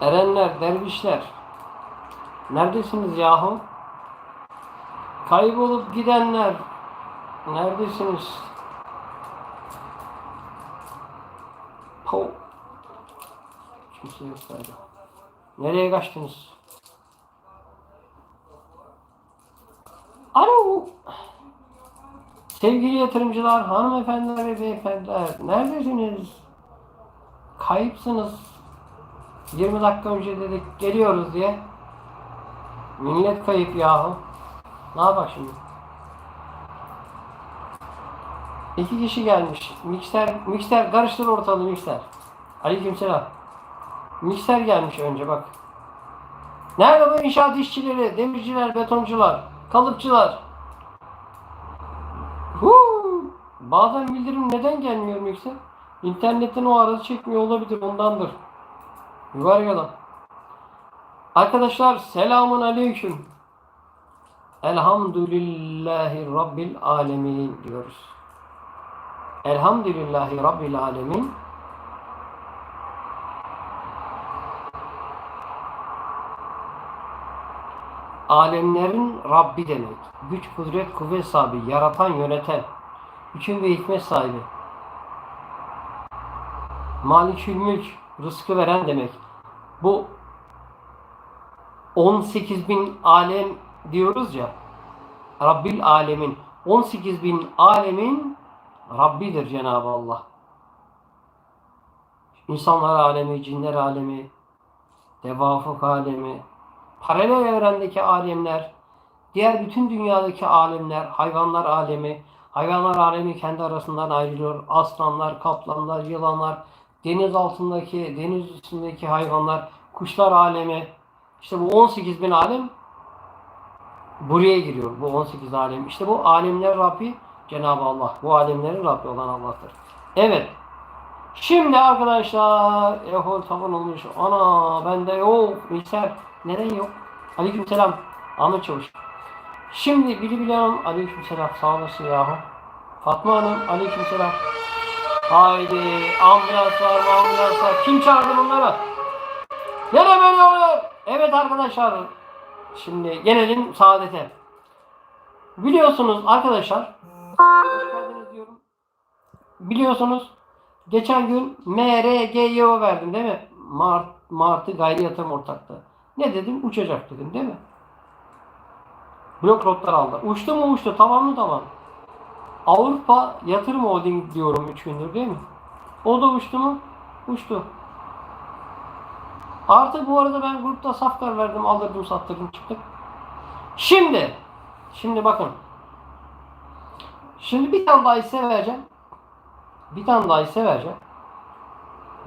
Erenler, dervişler. Neredesiniz yahu? Kaybolup gidenler. Neredesiniz? Po. Kimse yok galiba. Nereye kaçtınız? Alo. Sevgili yatırımcılar, hanımefendiler ve beyefendiler, neredesiniz? Kayıpsınız. 20 dakika önce dedik geliyoruz diye. Millet kayıp yahu. Ne yapar şimdi? İki kişi gelmiş. Mikser, mikser karıştır ortalığı mikser. Aleykümselam. Mikser gelmiş önce bak. Nerede bu inşaat işçileri, demirciler, betoncular, kalıpçılar? Bazen bildirim neden gelmiyor mikser? İnternetten o arası çekmiyor olabilir ondandır. Mübarek adam. Arkadaşlar selamun aleyküm. Elhamdülillahi Rabbil alemin diyoruz. Elhamdülillahi Rabbil alemin. Alemlerin Rabbi demek. Güç, kudret, kuvvet sahibi, yaratan, yöneten, hüküm ve hikmet sahibi. Malikül mülk, rızkı veren demek. Bu 18 bin alem diyoruz ya. Rabbil alemin. 18 bin alemin Rabbidir Cenab-ı Allah. İnsanlar alemi, cinler alemi, devafık alemi, paralel evrendeki alemler, diğer bütün dünyadaki alemler, hayvanlar alemi, hayvanlar alemi kendi arasından ayrılıyor. Aslanlar, kaplanlar, yılanlar, deniz altındaki, deniz üstündeki hayvanlar, kuşlar alemi. İşte bu 18 bin alem buraya giriyor. Bu 18 alem. İşte bu alemler Rabbi Cenab-ı Allah. Bu alemlerin Rabbi olan Allah'tır. Evet. Şimdi arkadaşlar ehol taban olmuş. Ana bende yok. Bilgisayar neden yok? Aleykümselam. Ahmet Çavuş. Şimdi Bili Bili Hanım aleykümselam. Sağ olasın yahu. Fatma Hanım aleykümselam. Haydi ambulans var mı ambulans var. Kim çağırdı bunları? Nere böyle oluyor? Evet arkadaşlar. Şimdi gelelim saadete. Biliyorsunuz arkadaşlar. Biliyorsunuz geçen gün MRGYO verdim değil mi? Mart, Martı gayri yatırım ortaklığı. Ne dedim? Uçacak dedim değil mi? Blok rotlar aldı. Uçtu mu uçtu. Tamam mı tamam. Avrupa Yatırım Holding diyorum 3 gündür değil mi? O da uçtu mu? Uçtu. Artı bu arada ben grupta safkar verdim, aldırdım, sattırdım, çıktık. Şimdi, şimdi bakın. Şimdi bir tane daha hisse vereceğim. Bir tane daha hisse vereceğim.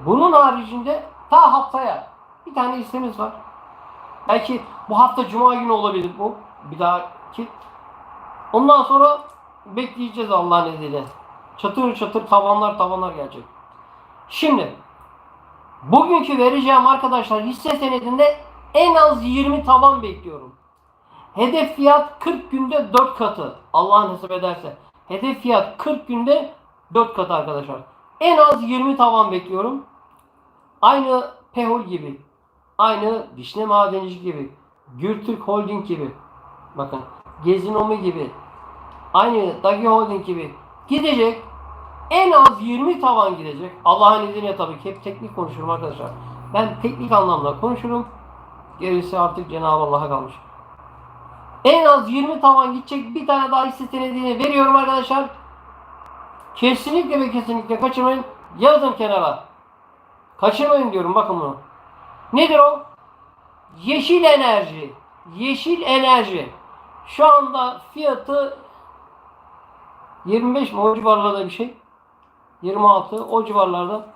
Bunun haricinde ta haftaya bir tane hissemiz var. Belki bu hafta cuma günü olabilir bu. Bir dahaki. Ondan sonra bekleyeceğiz Allah'ın izniyle. Çatır çatır tavanlar tavanlar gelecek. Şimdi bugünkü vereceğim arkadaşlar hisse senedinde en az 20 tavan bekliyorum. Hedef fiyat 40 günde 4 katı. Allah nasip ederse. Hedef fiyat 40 günde 4 katı arkadaşlar. En az 20 tavan bekliyorum. Aynı Pehol gibi. Aynı Vişne Madenci gibi. Gürtürk Holding gibi. Bakın. Gezinomi gibi. Aynı Dagi Holding gibi. Gidecek. En az 20 tavan gidecek. Allah'ın izniyle tabii ki. Hep teknik konuşurum arkadaşlar. Ben teknik anlamda konuşurum. Gerisi artık Cenab-ı Allah'a kalmış. En az 20 tavan gidecek bir tane daha hisse veriyorum arkadaşlar. Kesinlikle ve kesinlikle kaçırmayın. Yazın kenara. Kaçırmayın diyorum bakın bunu. Nedir o? Yeşil enerji. Yeşil enerji. Şu anda fiyatı 25 mi o civarlarda bir şey. 26 o civarlarda.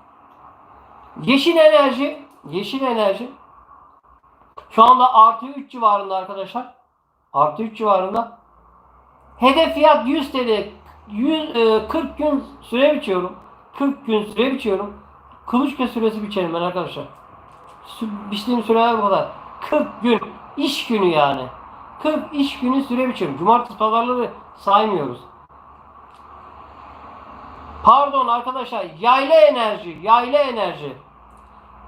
Yeşil enerji. Yeşil enerji. Şu anda artı 3 civarında arkadaşlar. Artı 3 civarında. Hedef fiyat 100 TL. 100, e, 40 gün süre biçiyorum. 40 gün süre biçiyorum. Kılıçka süresi biçerim ben arkadaşlar. Biçtiğim süreler bu kadar. 40 gün. iş günü yani. 40 iş günü süre biçiyorum. Cumartesi pazarları saymıyoruz. Pardon arkadaşlar yayla enerji, yayla enerji.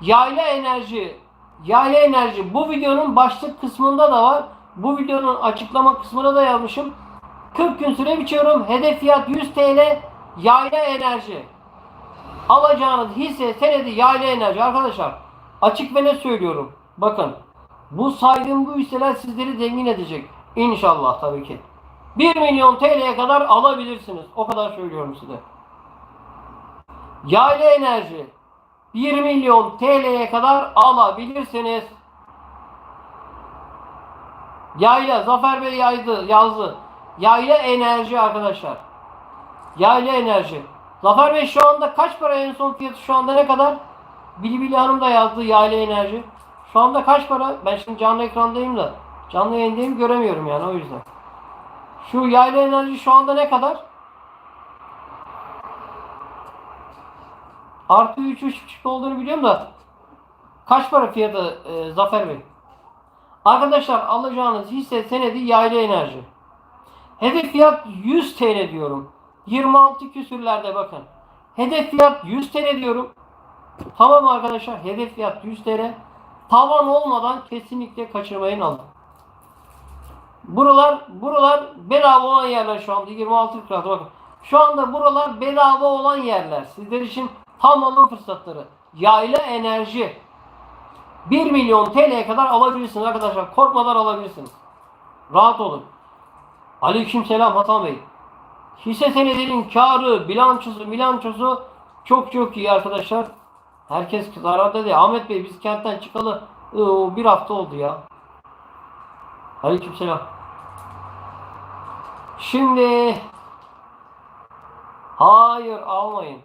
Yayla enerji, yayla enerji. Bu videonun başlık kısmında da var. Bu videonun açıklama kısmına da yazmışım. 40 gün süre biçiyorum. Hedef fiyat 100 TL. Yayla enerji. Alacağınız hisse senedi yayla enerji arkadaşlar. Açık ve ne söylüyorum. Bakın. Bu saydığım bu hisseler sizleri zengin edecek. İnşallah tabii ki. 1 milyon TL'ye kadar alabilirsiniz. O kadar söylüyorum size. Yayla enerji 1 milyon TL'ye kadar alabilirsiniz. Yayla Zafer Bey yaydı, yazdı. Yayla enerji arkadaşlar. Yayla enerji. Zafer Bey şu anda kaç para en son fiyatı şu anda ne kadar? Bilibili Hanım da yazdı yayla enerji. Şu anda kaç para? Ben şimdi canlı ekrandayım da. Canlı yayındayım göremiyorum yani o yüzden. Şu yayla enerji şu anda ne kadar? Artı 3 3.5 olduğunu biliyorum da kaç para fiyatı e, Zafer Bey? Arkadaşlar alacağınız hisse senedi yayla enerji. Hedef fiyat 100 TL diyorum. 26 küsürlerde bakın. Hedef fiyat 100 TL diyorum. Tamam arkadaşlar hedef fiyat 100 TL. Tavan olmadan kesinlikle kaçırmayın alın. Buralar buralar bedava olan yerler şu anda 26 lirada bakın. Şu anda buralar bedava olan yerler. Sizler için tam alım fırsatları. Yayla enerji. 1 milyon TL'ye kadar alabilirsiniz arkadaşlar. Korkmadan alabilirsiniz. Rahat olun. Aleyküm selam Hasan Bey. Hisse senedinin karı, bilançosu, bilançosu çok çok iyi arkadaşlar. Herkes zararda değil. Ahmet Bey biz kentten çıkalı ıı, bir hafta oldu ya. Aleyküm selam. Şimdi hayır almayın.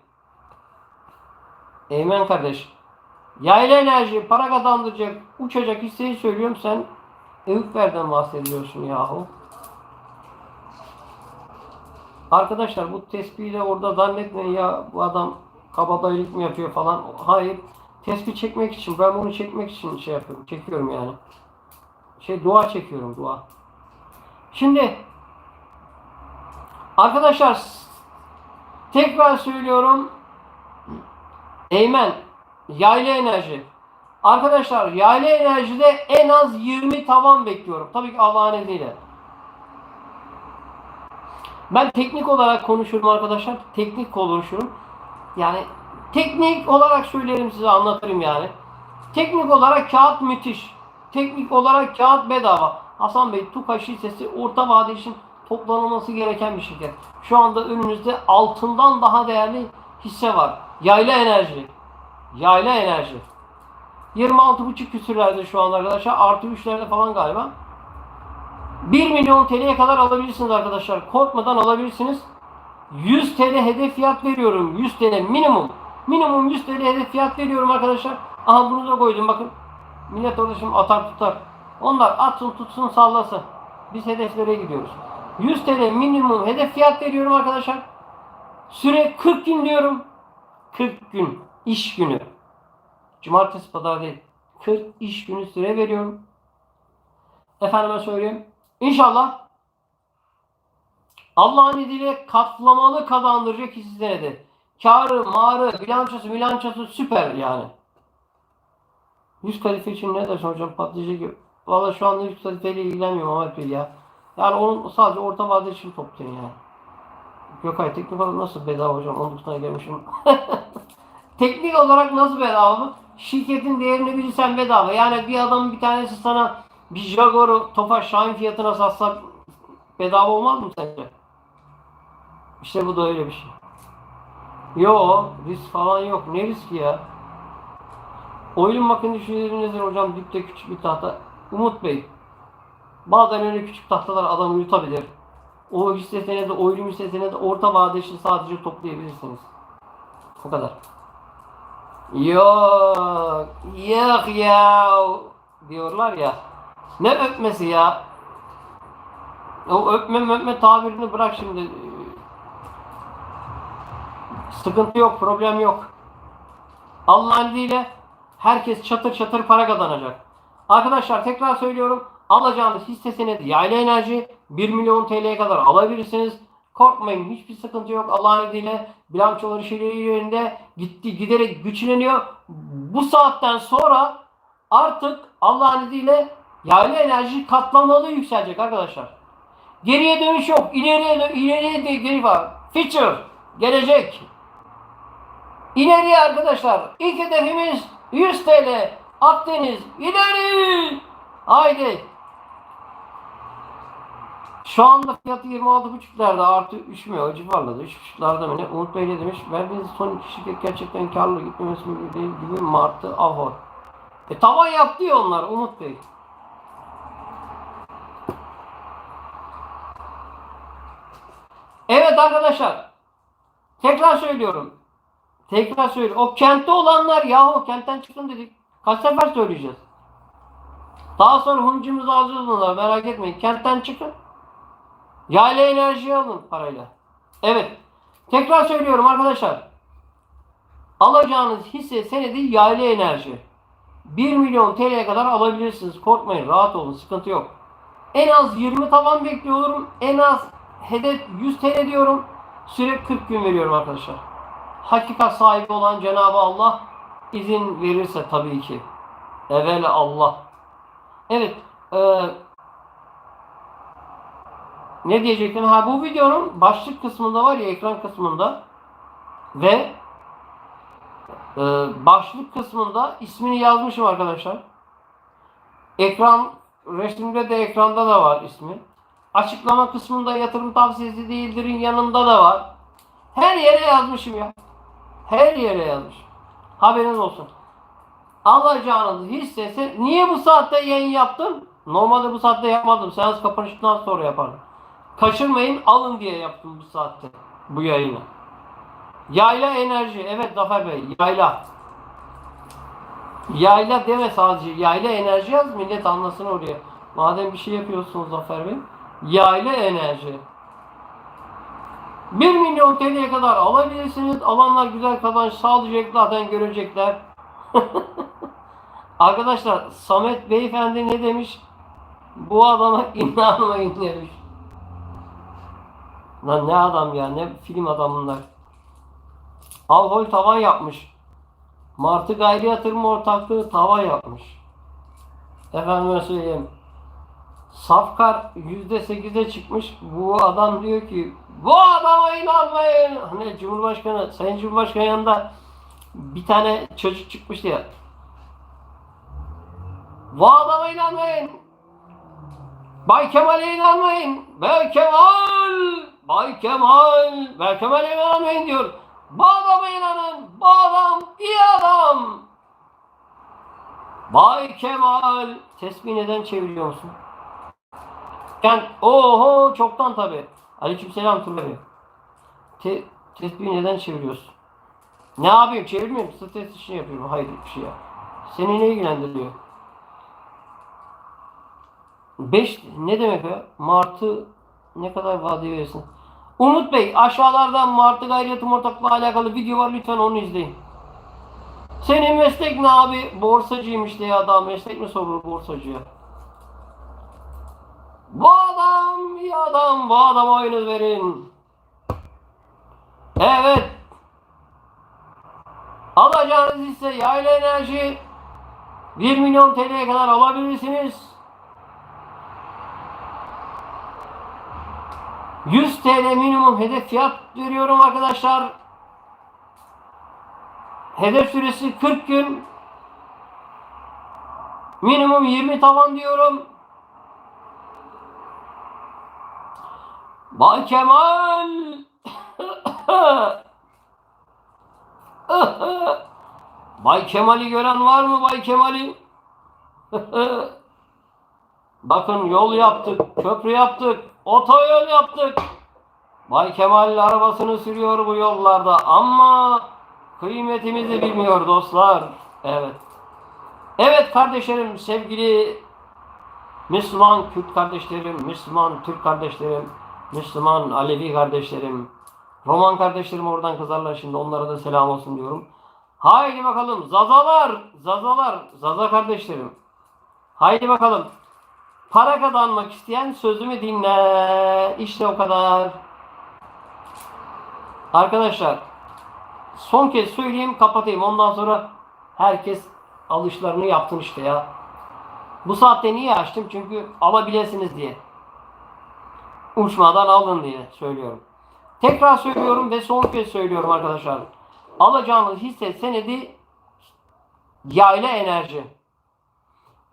Eymen kardeş. Yayla enerji para kazandıracak, uçacak hisseyi söylüyorum sen Övükler'den bahsediyorsun yahu. Arkadaşlar bu tespihi de orada zannetmeyin ya bu adam kabadayılık mı yapıyor falan. Hayır. Tespih çekmek için ben bunu çekmek için şey yapıyorum. Çekiyorum yani. Şey dua çekiyorum dua. Şimdi arkadaşlar tekrar söylüyorum. Eymen yayla enerji. Arkadaşlar yayla enerjide en az 20 tavan bekliyorum. Tabii ki Allah'ın izniyle. Ben teknik olarak konuşurum arkadaşlar. Teknik konuşurum. Yani teknik olarak söylerim size anlatırım yani. Teknik olarak kağıt müthiş. Teknik olarak kağıt bedava. Hasan Bey TUKAŞ hissesi orta vade için toplanılması gereken bir şirket. Şu anda önünüzde altından daha değerli hisse var. Yayla enerji. Yayla enerji. 26,5 küsürlerde şu anda arkadaşlar. Artı 3'lerde falan galiba. 1 milyon TL'ye kadar alabilirsiniz arkadaşlar. Korkmadan alabilirsiniz. 100 TL hedef fiyat veriyorum. 100 TL minimum. Minimum 100 TL hedef fiyat veriyorum arkadaşlar. Aha bunu da koydum bakın. Millet orada şimdi atar tutar. Onlar atsın tutsun sallasın. Biz hedeflere gidiyoruz. 100 TL minimum hedef fiyat veriyorum arkadaşlar. Süre 40 gün diyorum. 40 gün. iş günü. Cumartesi pazar değil. 40 iş günü süre veriyorum. Efendime söyleyeyim. İnşallah Allah'ın izniyle katlamalı kazandıracak hisse senedi. Karı, marı, bilançosu, bilançosu süper yani. 100 kalife için ne dersin hocam patlayacak gibi. Valla şu anda 100 kalifeyle ilgilenmiyorum Ahmet Bey ya. Yani onun sadece orta vade için toplayın yani. Gökay teknik olarak nasıl bedava hocam? 19'dan gelmişim. teknik olarak nasıl bedava mı? Şirketin değerini bilirsen bedava. Yani bir adam bir tanesi sana bir Jaguar'ı Tofaş Şahin fiyatına satsa bedava olmaz mı sence? İşte bu da öyle bir şey. Yo risk falan yok. Ne riski ya? Oyun bakın düşüncelerinizdir hocam dipte küçük bir tahta. Umut Bey. Bazen öyle küçük tahtalar adamı yutabilir. O hisse senedi, oyun hisse senedi orta vade için sadece toplayabilirsiniz. O kadar. Yok. Yok ya. Diyorlar ya. Ne öpmesi ya? O öpme öpme tabirini bırak şimdi. Sıkıntı yok, problem yok. Allah'ın izniyle herkes çatır çatır para kazanacak. Arkadaşlar tekrar söylüyorum. Alacağınız hisse senedi yayla enerji 1 milyon TL'ye kadar alabilirsiniz. Korkmayın hiçbir sıkıntı yok. Allah'ın izniyle bilançoları şeyleri yönünde gitti giderek güçleniyor. Bu saatten sonra artık Allah'ın izniyle yaylı enerji katlamalı yükselecek arkadaşlar. Geriye dönüş yok. İleriye dö- ileriye de geri var. Future gelecek. İleriye arkadaşlar. İlk hedefimiz 100 TL. Akdeniz ileri. Haydi. Şu anda fiyatı 26.5'larda artı 3 mü o civarlarda 3.5'larda mı ne? Umut Bey ne demiş? Verdiğiniz son iki şirket gerçekten karlı gitmemesi mümkün değil gibi mi arttı? Ahor. E tavan yaptı ya onlar Umut Bey. Evet arkadaşlar. Tekrar söylüyorum. Tekrar söylüyorum. O kentte olanlar yahu kentten çıkın dedik. Kaç sefer söyleyeceğiz. Daha sonra huncumuzu alacağız bunlar merak etmeyin. Kentten çıkın. Yayla enerji alın parayla. Evet. Tekrar söylüyorum arkadaşlar. Alacağınız hisse senedi yayla enerji. 1 milyon TL'ye kadar alabilirsiniz. Korkmayın. Rahat olun. Sıkıntı yok. En az 20 tavan bekliyorum. En az hedef 100 TL diyorum. Süre 40 gün veriyorum arkadaşlar. Hakikat sahibi olan Cenab-ı Allah izin verirse tabii ki. Evvel Allah. Evet. eee, ne diyecektim? Ha bu videonun başlık kısmında var ya ekran kısmında ve e, başlık kısmında ismini yazmışım arkadaşlar. Ekran resimde de ekranda da var ismi. Açıklama kısmında yatırım tavsiyesi değildir'in yanında da var. Her yere yazmışım ya. Her yere yazmışım. Haberiniz olsun. Alacağınız hissesi niye bu saatte yayın yaptım? Normalde bu saatte yapmadım. Seans kapanışından sonra yapardım. Kaçırmayın alın diye yaptım bu saatte bu yayını. Yayla enerji. Evet Zafer Bey yayla. Yayla deme sadece. Yayla enerji yaz millet anlasın oraya. Madem bir şey yapıyorsunuz Zafer Bey. Yayla enerji. 1 milyon TL'ye kadar alabilirsiniz. Alanlar güzel kazanç sağlayacak zaten görecekler. Arkadaşlar Samet Beyefendi ne demiş? Bu adama inanmayın demiş. Lan ne adam ya ne film adam bunlar. Alkol tavan yapmış. Martı gayri yatırım ortaklığı tavan yapmış. Efendime söyleyeyim. Safkar %8'e çıkmış. Bu adam diyor ki bu adama inanmayın. Hani Cumhurbaşkanı, Sayın Cumhurbaşkanı yanında bir tane çocuk çıkmıştı ya. Bu adama inanmayın. Bay Kemal'e inanmayın. Bay Kemal. Bay Kemal. Bay Kemal'e inanmayın diyor. Bu adama inanın. Bu adam iyi adam. Bay Kemal. Tesbih neden çeviriyor musun? Yani oho çoktan tabi. Aleykümselam Turgay Bey. Te, tesbih neden çeviriyorsun? Ne yapayım çevirmiyorum. Stres işini yapıyorum. Hayır bir şey ya. Seni ne ilgilendiriyor? 5 ne demek ya? Martı ne kadar vade verirsin? Umut Bey aşağılardan Martı gayri yatırım ortaklığı alakalı video var lütfen onu izleyin. Senin meslek ne abi? Borsacıymış diye adam meslek mi sorulur borsacıya? Bu adam iyi adam. Bu adama oyunu verin. Evet. Alacağınız ise yayla enerji 1 milyon TL'ye kadar alabilirsiniz. 100 TL minimum hedef fiyat veriyorum arkadaşlar. Hedef süresi 40 gün. Minimum 20 tavan diyorum. Bay Kemal. Bay Kemal'i gören var mı Bay Kemal'i? Bakın yol yaptık, köprü yaptık, otoyol yaptık. Bay Kemal arabasını sürüyor bu yollarda ama kıymetimizi bilmiyor dostlar. Evet. Evet kardeşlerim, sevgili Müslüman Kürt kardeşlerim, Müslüman Türk kardeşlerim, Müslüman Alevi kardeşlerim, Roman kardeşlerim oradan kızarlar şimdi onlara da selam olsun diyorum. Haydi bakalım zazalar, zazalar, zaza kardeşlerim. Haydi bakalım. Para kazanmak isteyen sözümü dinle. İşte o kadar. Arkadaşlar son kez söyleyeyim kapatayım. Ondan sonra herkes alışlarını yaptın işte ya. Bu saatte niye açtım? Çünkü alabilirsiniz diye. Uçmadan alın diye söylüyorum. Tekrar söylüyorum ve son kez söylüyorum arkadaşlar. Alacağınız hisse senedi yayla enerji.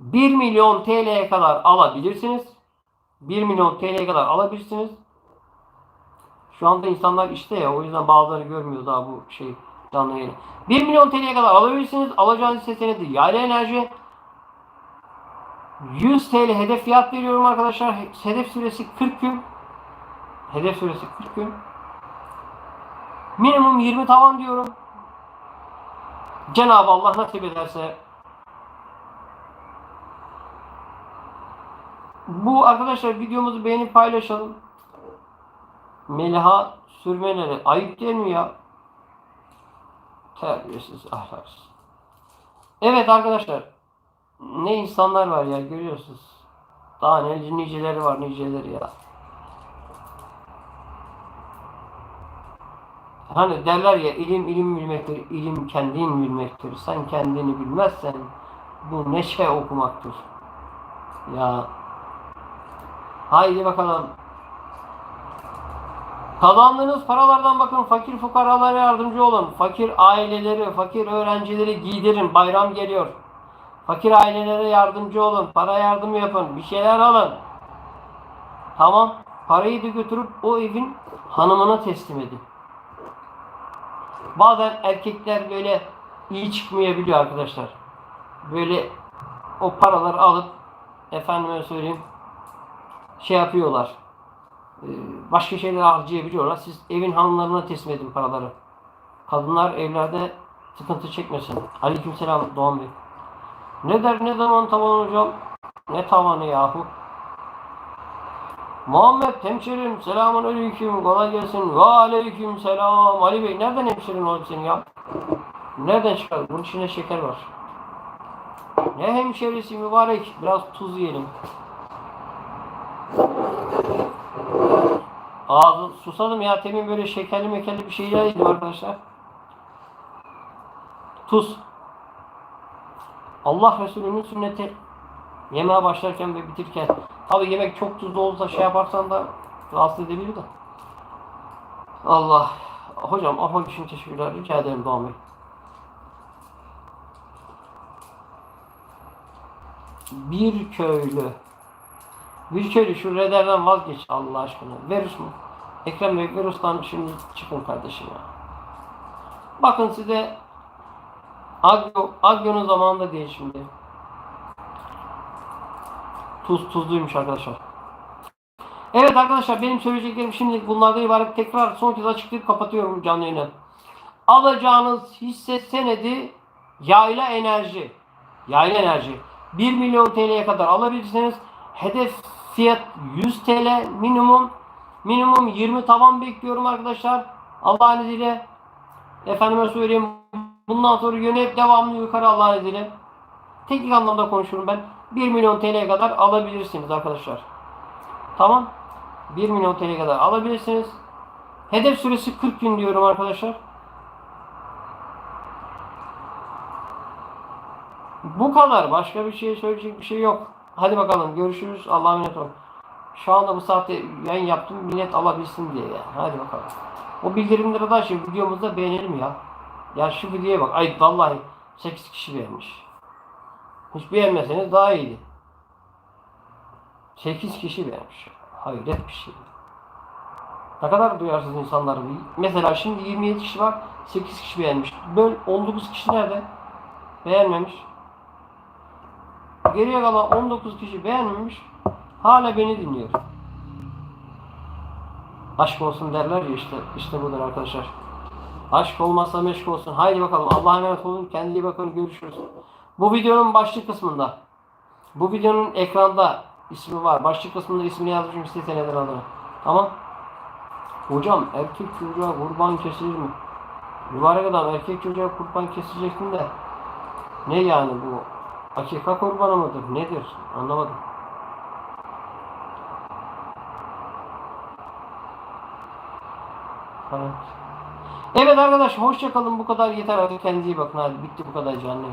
1 milyon TL'ye kadar alabilirsiniz. 1 milyon TL'ye kadar alabilirsiniz. Şu anda insanlar işte ya o yüzden bazıları görmüyor daha bu şey canlı yayını. 1 milyon TL'ye kadar alabilirsiniz. Alacağınız hisse senedi yayla enerji. 100 TL hedef fiyat veriyorum arkadaşlar. Hedef süresi 40 gün. Hedef süresi 40 gün. Minimum 20 tavan diyorum. Cenab-ı Allah nasip ederse bu arkadaşlar videomuzu beğenip paylaşalım. Meliha sürmeleri ayıp değil mi ya? Terbiyesiz ahlaksız. Evet arkadaşlar ne insanlar var ya görüyorsunuz. Daha ne niceleri var niceleri ya. Hani derler ya ilim ilim bilmektir, ilim kendin bilmektir. Sen kendini bilmezsen bu neşe okumaktır. Ya haydi bakalım. Kazandığınız paralardan bakın fakir fukaralara yardımcı olun. Fakir aileleri, fakir öğrencileri giydirin. Bayram geliyor. Fakir ailelere yardımcı olun. Para yardımı yapın. Bir şeyler alın. Tamam. Parayı da götürüp o evin hanımına teslim edin. Bazen erkekler böyle iyi çıkmayabiliyor arkadaşlar. Böyle o paraları alıp efendime söyleyeyim şey yapıyorlar. Ee, Başka şeyler harcayabiliyorlar. Siz evin hanımlarına teslim edin paraları. Kadınlar evlerde sıkıntı çekmesin. Aleykümselam Doğan Bey. Ne der ne zaman tavan hocam? Ne tavanı yahu? Muhammed hemşerim selamun aleyküm kolay gelsin. Ve aleyküm selam. Ali Bey nereden hemşerin oğlum senin ya? Nereden çıkar? Bunun içinde şeker var. Ne hemşerisi mübarek. Biraz tuz yiyelim. Ağzı susadım ya. Temin böyle şekerli mekerli bir şeyler yedim arkadaşlar. Tuz. Allah Resulü'nün sünneti yemeğe başlarken ve bitirken tabi yemek çok tuzlu olursa şey yaparsan da rahatsız edebilir de. Allah. Hocam afak için teşekkürler. Rica ederim Doğan Bey. Bir köylü. Bir köylü şu rederden vazgeç Allah aşkına. Virüs mü? Ekrem Bey virüsten şimdi çıkın kardeşim ya. Bakın size Agyo, Agyo'nun zamanında değil şimdi. Tuz tuzluymuş arkadaşlar. Evet arkadaşlar benim söyleyeceklerim şimdilik bunlardan ibaret. Tekrar son kez açıklayıp kapatıyorum canlı yayını. Alacağınız hisse senedi yayla enerji. Yayla enerji. 1 milyon TL'ye kadar alabilirsiniz. Hedef fiyat 100 TL minimum. Minimum 20 tavan bekliyorum arkadaşlar. Allah'ın izniyle. Efendime söyleyeyim. Bundan sonra yönü hep devamlı yukarı Allah'ın izniyle. Teknik anlamda konuşuyorum ben. 1 milyon TL'ye kadar alabilirsiniz arkadaşlar. Tamam. 1 milyon TL'ye kadar alabilirsiniz. Hedef süresi 40 gün diyorum arkadaşlar. Bu kadar. Başka bir şey söyleyecek bir şey yok. Hadi bakalım görüşürüz. Allah'a emanet olun. Şu anda bu saatte yayın yaptım millet alabilsin diye ya. Hadi bakalım. O bildirimleri de açın. Videomuzda beğenelim ya. Ya şu videoya bak. Ay vallahi 8 kişi beğenmiş. Hiç beğenmeseniz daha iyiydi. 8 kişi beğenmiş. Hayret bir şey. Ne kadar duyarsız insanlar. Mesela şimdi 27 kişi var. 8 kişi beğenmiş. Böl 19 kişi nerede? Beğenmemiş. Geriye kalan 19 kişi beğenmemiş. Hala beni dinliyor. Aşk olsun derler ya işte. işte budur arkadaşlar. Aşk olmazsa meşk olsun. Haydi bakalım. Allah'a emanet olun. Kendine iyi bakın. Görüşürüz. Bu videonun başlık kısmında. Bu videonun ekranda ismi var. Başlık kısmında ismini yazmışım neden adına. Tamam. Hocam erkek çocuğa kurban kesilir mi? Mübarek adam erkek çocuğa kurban keseceksin de ne yani bu? Akika kurbanı mıdır? Nedir? Anlamadım. Evet. Evet arkadaşlar hoşça kalın bu kadar yeter artık kendinize iyi bakın hadi bitti bu kadar canlı.